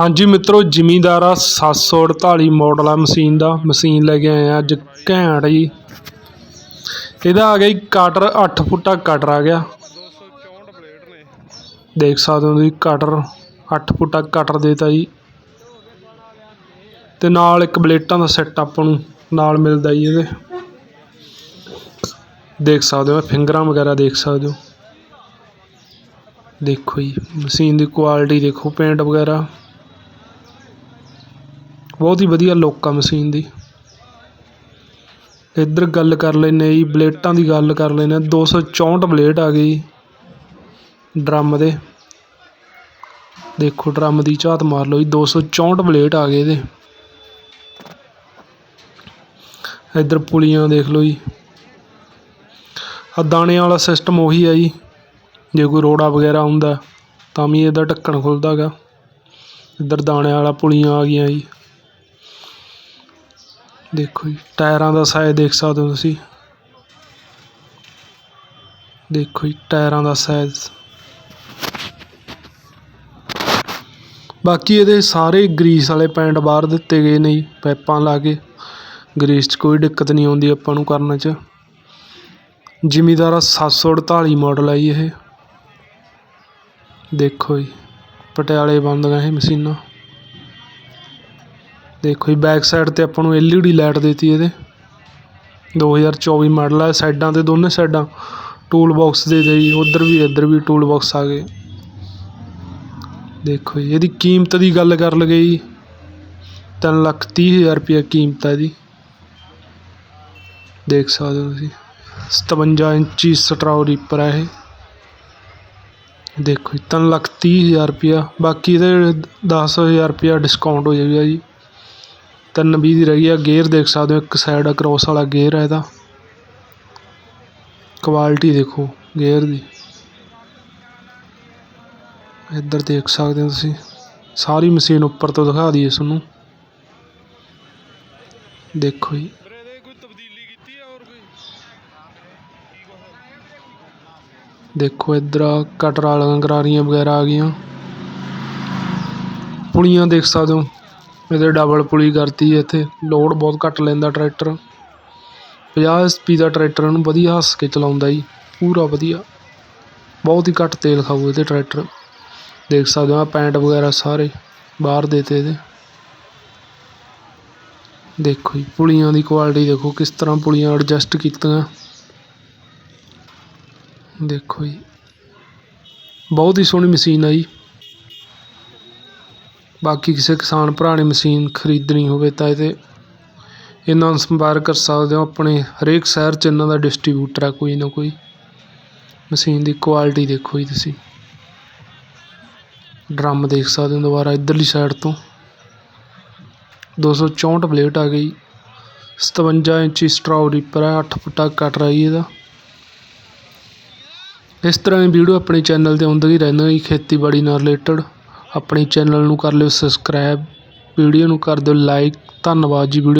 ਹਾਂਜੀ ਮਿੱਤਰੋ, ਜ਼ਿਮੀਂਦਾਰਾ 748 ਮਾਡਲ ਆ ਮਸ਼ੀਨ ਦਾ। ਮਸ਼ੀਨ ਲੈ ਕੇ ਆਏ ਆ ਅੱਜ ਘੈਂਟ ਜੀ। ਇਹਦਾ ਆ ਗਿਆ ਜੀ ਕਟਰ 8 ਫੁੱਟਾ ਕਟਰ ਆ ਗਿਆ। ਦੇਖ ਸਕਦੇ ਹੋ ਤੁਸੀਂ ਕਟਰ 8 ਫੁੱਟਾ ਕਟਰ ਦੇਤਾ ਜੀ। ਤੇ ਨਾਲ ਇੱਕ ਬਲੇਟਾਂ ਦਾ ਸੈੱਟ ਆਪਾਂ ਨੂੰ ਨਾਲ ਮਿਲਦਾ ਜੀ ਇਹਦੇ। ਦੇਖ ਸਕਦੇ ਹੋ, ਫਿੰਗਰਾਂ ਵਗੈਰਾ ਦੇਖ ਸਕਦੇ ਹੋ। ਦੇਖੋ ਜੀ, ਮਸ਼ੀਨ ਦੀ ਕੁਆਲਿਟੀ ਦੇਖੋ, ਪੇਂਟ ਵਗੈਰਾ। ਬਹੁਤ ਹੀ ਵਧੀਆ ਲੁੱਕ ਆ ਮਸ਼ੀਨ ਦੀ। ਇੱਧਰ ਗੱਲ ਕਰ ਲੈਂਦੇ ਜੀ, ਬਲੇਟਾਂ ਦੀ ਗੱਲ ਕਰ ਲੈਂਦੇ ਲੈਨੇ 264 ਬਲੇਟ ਆ ਗਈ ਜੀ ਡਰਮ ਦੇ। ਦੇਖੋ ਡਰਮ ਦੀ ਝਾਤ ਮਾਰ ਲਓ ਜੀ 264 ਬਲੇਟ ਆ ਗਏ ਇਹਦੇ। ਇੱਧਰ ਪੁਲੀਆਂ ਦੇਖ ਲਓ ਜੀ। ਆ ਦਾਣੇ ਵਾਲਾ ਸਿਸਟਮ ਉਹੀ ਆ ਜੀ, ਜੇ ਕੋਈ ਰੋੜਾ ਵਗੈਰਾ ਹੁੰਦਾ ਤਾਂ ਵੀ ਇਹਦਾ ਢੱਕਣ ਖੁੱਲਦਾ ਗਾ। ਇੱਧਰ ਦਾਣੇ ਵਾਲਾ ਪੁਲੀਆਂ ਆ ਗਈਆਂ ਜੀ। ਦੇਖੋ ਜੀ, ਟਾਇਰਾਂ ਦਾ ਸਾਈਜ਼ ਦੇਖ ਸਕਦੇ ਹੋ ਤੁਸੀਂ। ਦੇਖੋ ਜੀ, ਟਾਇਰਾਂ ਦਾ ਸਾਈਜ਼ ਬਾਕੀ ਇਹਦੇ ਸਾਰੇ ਗਰੀਸ ਵਾਲੇ ਪੈਂਟ ਬਾਹਰ ਦਿੱਤੇ ਗਏ ਨੇ ਜੀ, ਪਾਈਪਾਂ ਲਾ ਕੇ। ਗਰੀਸ 'ਚ ਕੋਈ ਦਿੱਕਤ ਨਹੀਂ ਆਉਂਦੀ ਆਪਾਂ ਨੂੰ ਕਰਨ 'ਚ। ਜ਼ਿਮੀਦਾਰਾ 748 ਮਾਡਲ ਹੈ ਜੀ ਇਹ। ਦੇਖੋ ਜੀ, ਪਟਿਆਲੇ ਬੰਦੀਆਂ ਇਹ ਮਸ਼ੀਨਾਂ। ਦੇਖੋ ਜੀ ਬੈਕ ਸਾਈਡ ਤੇ ਆਪਾਂ ਨੂੰ ਐਲਈਡੀ ਲਾਈਟ ਦੇਤੀ ਇਹਦੇ। 2024 ਮਾਡਲ ਹੈ ਸਾਈਡਾਂ ਤੇ, ਦੋਨੇ ਸਾਈਡਾਂ ਟੂਲ ਬਾਕਸ ਦੇ ਦੇ ਜੀ, ਉਧਰ ਵੀ, ਇੱਧਰ ਵੀ ਟੂਲ ਬਾਕਸ ਆ ਗਏ। ਦੇਖੋ ਜੀ, ਇਹਦੀ ਕੀਮਤ ਦੀ ਗੱਲ ਕਰ ਲਗੇ ਜੀ, ਤਿੰਨ ਲੱਖ ਤੀਹ ਹਜ਼ਾਰ ਰੁਪਇਆ ਕੀਮਤ ਹੈ ਇਹਦੀ। ਦੇਖ ਸਕਦੇ ਹੋ ਤੁਸੀਂ 57 ਇੰਚੀ ਸਟਰਾਓ ਰੀਪਰ ਹੈ ਇਹ। ਦੇਖੋ ਜੀ, ਤਿੰਨ ਲੱਖ ਤੀਹ ਹਜ਼ਾਰ ਰੁਪਇਆ, ਬਾਕੀ ਇਹਦੇ ਦਸ ਹਜ਼ਾਰ ਰੁਪਇਆ ਡਿਸਕਾਊਂਟ ਹੋ ਜਾਵੇਗਾ ਜੀ। ਤਿੰਨ ਵੀਹ ਦੀ ਰਹੀ ਆ ਗੇਅਰ ਦੇਖ ਸਕਦੇ ਹੋ, ਇੱਕ ਸਾਈਡ ਕ੍ਰੋਸ ਵਾਲਾ ਗੇਅਰ ਹੈ ਇਹਦਾ। ਕੁਆਲਿਟੀ ਦੇਖੋ ਗੇਅਰ ਦੀ। ਇੱਧਰ ਦੇਖ ਸਕਦੇ ਹੋ ਤੁਸੀਂ। ਸਾਰੀ ਮਸ਼ੀਨ ਉੱਪਰ ਤੋਂ ਦਿਖਾ ਦਈਏ ਤੁਹਾਨੂੰ। ਦੇਖੋ ਜੀ। ਕੀਤੀ ਦੇਖੋ ਇੱਧਰ ਆ, ਕਟਰ ਵਾਲੀਆਂ ਗਰਾਰੀਆਂ ਵਗੈਰਾ ਆ ਗਈਆਂ। ਪੁਲੀਆਂ ਦੇਖ ਸਕਦੇ ਹੋ। ਇਹਦੇ ਡਬਲ ਪੁਲੀ ਕਰਤੀ ਇੱਥੇ। ਲੋਡ ਬਹੁਤ ਘੱਟ ਲੈਂਦਾ ਟਰੈਕਟਰ ਪੰਜਾਹ 50 ਪੀ ਦਾ ਟਰੈਕਟਰ ਇਹਨੂੰ ਵਧੀਆ ਹੱਸ ਕੇ ਚਲਾਉਂਦਾ ਜੀ। ਪੂਰਾ ਵਧੀਆ। ਬਹੁਤ ਹੀ ਘੱਟ ਤੇਲ ਖਾਊ ਇਹਦੇ ਟਰੈਕਟਰ ਦੇਖ ਸਕਦੇ ਹੋ ਆ ਪੈਂਟ ਵਗੈਰਾ ਸਾਰੇ ਬਾਹਰ ਦੇਤੇ ਇਹਦੇ। ਦੇਖੋ ਜੀ, ਪੁਲੀਆਂ ਦੀ ਕੁਆਲਿਟੀ ਦੇਖੋ ਕਿਸ ਤਰ੍ਹਾਂ ਪੁਲੀਆਂ ਐਡਜਸਟ ਕੀਤੀਆਂ। ਦੇਖੋ ਜੀ। ਬਹੁਤ ਹੀ ਸੋਹਣੀ ਮਸ਼ੀਨ ਆ ਜੀ। ਬਾਕੀ ਕਿਸੇ ਕਿਸਾਨ ਭਰਾ ਨੇ ਮਸ਼ੀਨ ਖਰੀਦਣੀ ਹੋਵੇ ਤਾਂ ਇਹਦੇ ਇਹਨਾਂ ਨੂੰ ਸੰਪਰਕ ਕਰ ਸਕਦੇ ਹੋ। ਆਪਣੇ ਹਰੇਕ ਸ਼ਹਿਰ 'ਚ ਇਹਨਾਂ ਦਾ ਡਿਸਟਰੀਬਿਊਟਰ ਆ, ਕੋਈ ਨਾ ਕੋਈ। ਮਸ਼ੀਨ ਦੀ ਕੁਆਲਿਟੀ ਦੇਖੋ ਜੀ ਤੁਸੀਂ। ਡਰਮ ਦੇਖ ਸਕਦੇ ਹੋ ਦੁਬਾਰਾ ਇੱਧਰਲੀ ਸਾਈਡ ਤੋਂ। 264 ਪਲੇਟ ਆ ਗਈ। 57 ਇੰਚੀ ਸਟਰਾਓ ਰੀਪਰ ਹੈ 8 ਫੁੱਟਾ ਕਟਰ ਹੈ ਜੀ ਇਹਦਾ। ਇਸ ਤਰ੍ਹਾਂ ਦੀ ਵੀਡੀਓ ਆਪਣੇ ਚੈਨਲ ਤੇ ਆਉਂਦੀ ਹੀ ਰਹਿੰਦੀ ਹੈ ਖੇਤੀਬਾੜੀ ਨਾਲ ਰਿਲੇਟਡ ਆਪਣੇ ਚੈਨਲ ਨੂੰ ਕਰ ਲਿਓ ਸਬਸਕ੍ਰਾਈਬ ਵੀਡੀਓ ਨੂੰ ਕਰ ਦਿਓ ਲਾਈਕ ਧੰਨਵਾਦ ਜੀ ਵੀਡੀਓ